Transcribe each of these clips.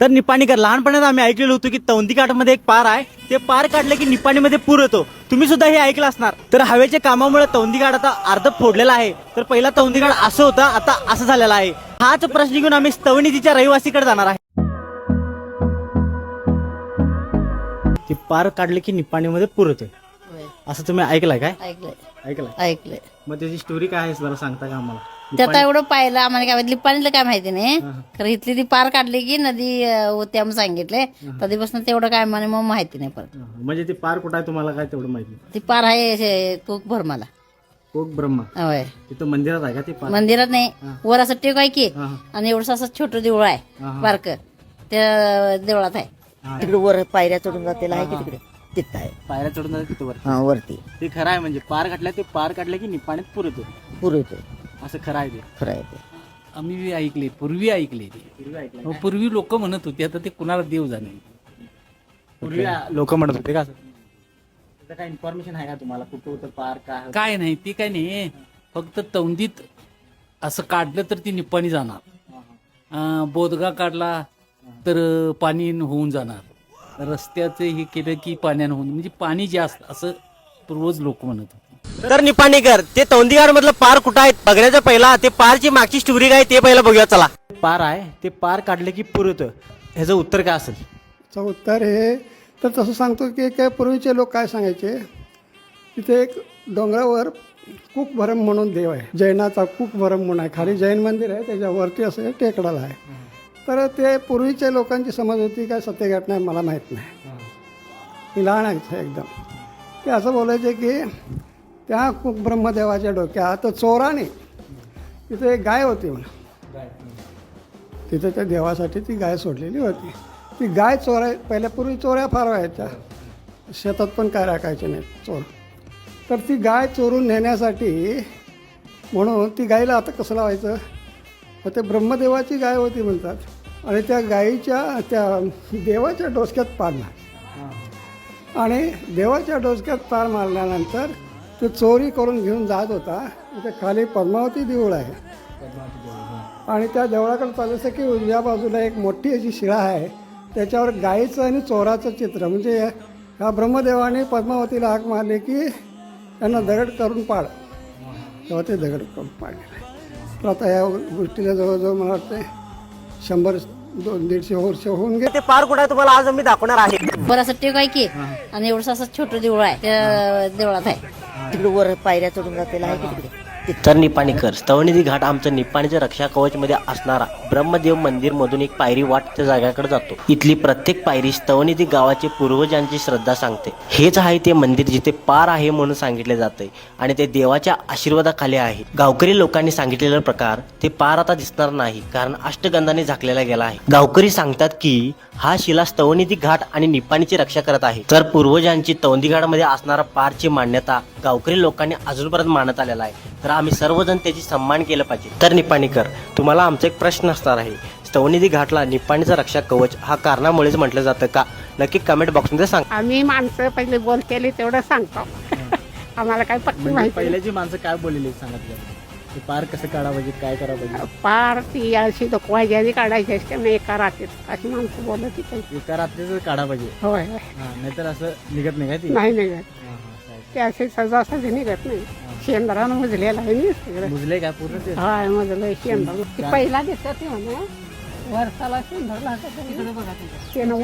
तर निपाणीकर लहानपणात आम्ही ऐकलेलं होतं की तौंदी घाटामध्ये एक पार आहे. ते पार काढलं की निपाणीमध्ये पूर येतो. तुम्ही सुद्धा हे ऐकलं असणार. तर हवेच्या कामामुळे तौंदी घाट आता अर्ध फोडलेला आहे. तर पहिला तौंदी घाट असं होतं आता असं झालेला आहे. हाच प्रश्न घेऊन आम्ही स्तवणीच्या रहिवासीकडे जाणार आहे. ते पार काढले की निपाणीमध्ये पूर येतोय. असं तुम्ही ऐकलंय काय? ऐकलंय. ऐकलंय. ऐकलंय. मग त्याची स्टोरी काय आहे जरा सांगता का आम्हाला? त्यात एवढं पाहिलं आम्हाला काय माहिती पाणीला काय माहिती नाही. खरं इथली ती पार काढली की नदी होती आम्ही सांगितले. कधीपासून तेवढं काय म्हणे मग माहिती नाही परत. म्हणजे ते पार कुठं आहे तुम्हाला काय तेवढं माहिती ती पार आहे कोक भर मला कोक ब्रह्मा होय. तिथं मंदिरात आहे का ते पार? मंदिरात नाही. वर असं टेक आहे की. आणि एवढंसं असं छोटं देऊळ आहे. बारक त्या देवळात आहे. तिकडे वर पायऱ्या चढून जातेला आहे की तिकडे? तिथं आहे. पायऱ्या चढून जातात तिथं वर हा वरती. ते खरं आहे म्हणजे पार काढल्या ते पार काढलं की निपाणीत पूर येतो. पुरे येतो. असं खरं आहे ते. खरं आहे ते. आम्ही बी ऐकले पूर्वी ऐकले ते. पूर्वी. हो, लोक म्हणत होते आता ते कुणाला देव जाणे? पूर्वी लोक म्हणत होते का असं? त्याचं काय इन्फॉर्मेशन आहे का तुम्हाला? कुठं होतं पार काय होतं? काय नाही ते काय नाही. फक्त तौंदीत असं काढलं तर ती निप्पाणी जाणार. हा, हा. अं, बोदगा काढला तर पाणी होऊन जाणार. रस्त्याचं हे केलं की पाण्यानं होऊन म्हणजे पाणी जास्त असं पूर्वज लोक म्हणत होते. तर निपाणीकर ते तोंदिगाड मधलं पार कुठं आहे बघण्याचं पहिला ते पारची मागची स्टोरी काय ते पहिलं बघूया चला. पार आहे ते पार काढले की पूर येतं ह्याचं उत्तर काय असेल? चं उत्तर हे तर तसं सांगतो की काय पूर्वीचे लोक काय सांगायचे? तिथे एक डोंगरावर कुकभरम म्हणून देव आहे. जैनाचा कुकभरम म्हणून आहे. खाली जैन मंदिर आहे त्याच्यावरती असं टेकडाला आहे. तर ते पूर्वीच्या लोकांची समज होती काय सत्य घटना आहे मला माहीत नाही. मी लहान आहे एकदम. ते असं बोलायचे की त्या कुकब्रह्मदेवाच्या डोक्यात चोराने तिथे एक गाय होती म्हणा. तिथे त्या देवासाठी ती गाय सोडलेली होती. ती गाय चोराय पहिल्या पूर्वी चोऱ्या फार व्हायच्या. शेतात पण काय राखायचे नाही चोर. तर ती गाय चोरून नेण्यासाठी म्हणून ती गायीला आता कसं लावायचं? तर ते ब्रह्मदेवाची गाय होती म्हणतात. आणि त्या गायीच्या त्या देवाच्या डोसक्यात पाडणार आणि देवाच्या डोसक्यात पार मारल्यानंतर तो चोरी करून घेऊन जात होता. तिथे खाली पद्मावती देऊळ आहे. आणि त्या देवळाकडे चालायचं की उजव्या बाजूला एक मोठी अशी शिळा आहे. त्याच्यावर गाईचं आणि चोराचं चित्र. म्हणजे ह्या ब्रह्मदेवाने पद्मावतीला हाक मारली की त्यांना दगड करून पाड. तेव्हा ते दगड करून आहे. तर आता या गोष्टीला जवळजवळ मला वाटतं शंभर दोन दीडशे वर्ष होऊन गेले. ते पार कुठं तुम्हाला आज आम्ही दाखवणार आहे. वर असं टेक आहे की? आणि एवढंसं असं छोटं देऊळ आहे. त्या देवळात आहे. तिकडे वर पायऱ्या चढून जाते आहे की तिकडे? तर निपाणीकर स्तवनिधी घाट आमचं निपाणीच्या रक्षा कवच मध्ये असणारा ब्रह्मदेव मंदिर मधून एक पायरी वाट त्या जागाकडे जातो. इथली प्रत्येक पायरी स्तवनिधी गावाचे पूर्वजांची श्रद्धा सांगते. हेच आहे ते मंदिर जिथे पार आहे म्हणून सांगितले जाते आणि ते देवाच्या आशीर्वादाखाली आहे. गावकरी लोकांनी सांगितलेला प्रकार ते पार आता दिसणार नाही कारण अष्टगंधाने झाकलेला गेला आहे. गावकरी सांगतात की हा शिला स्तवनिधी घाट आणि निपाणीची रक्षा करत आहे. तर पूर्वजांची तौंदीघाटमध्ये असणारा पारची मान्यता गावकरी लोकांनी अजूनपर्यंत मानत आलेला आहे. तर आम्ही सर्वजण त्याची सन्मान केलं पाहिजे. तर निपाणीकर तुम्हाला आमचा एक प्रश्न असणार आहे. स्तवनिधी घाटला निपाणीचा रक्षा कवच हा कारणामुळेच म्हटलं जातं का? नक्की कमेंट बॉक्समध्ये सांग. आम्ही माणसं पहिले बोलतेली तेवढं सांगतो. आम्हाला काय पक्की म्हणजे माहिती पहिल्याची माणसं काय बोललेली सांगितलं ते पार कसं काढा पाहिजे काय करा पाहिजे पार ती अशी दुखवायची आधी काढायची असते ना एका रात्रीत अशी माणसं बोलत ती काही एका रात्रीच काढा पाहिजे होय होय. हा, नाहीतर असं निघत नाही का ती? नाही निघत. ते असे सहजासहजी निघत नाही. शेंदरानं मुजलेलं आहे ना सगळं. बुजले काय पूर्ण ते? होय शेंदर. ती पहिला दिसत म्हणे. वर्षाला शेंदर लागत त्यानं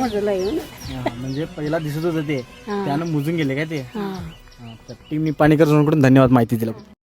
हा, म्हणजे पहिला दिसत होतं ते. त्यानं मुजून गेले काय ते? हा. हा, तर टीम निपाणीकर जोडकडून धन्यवाद माहिती दिल्या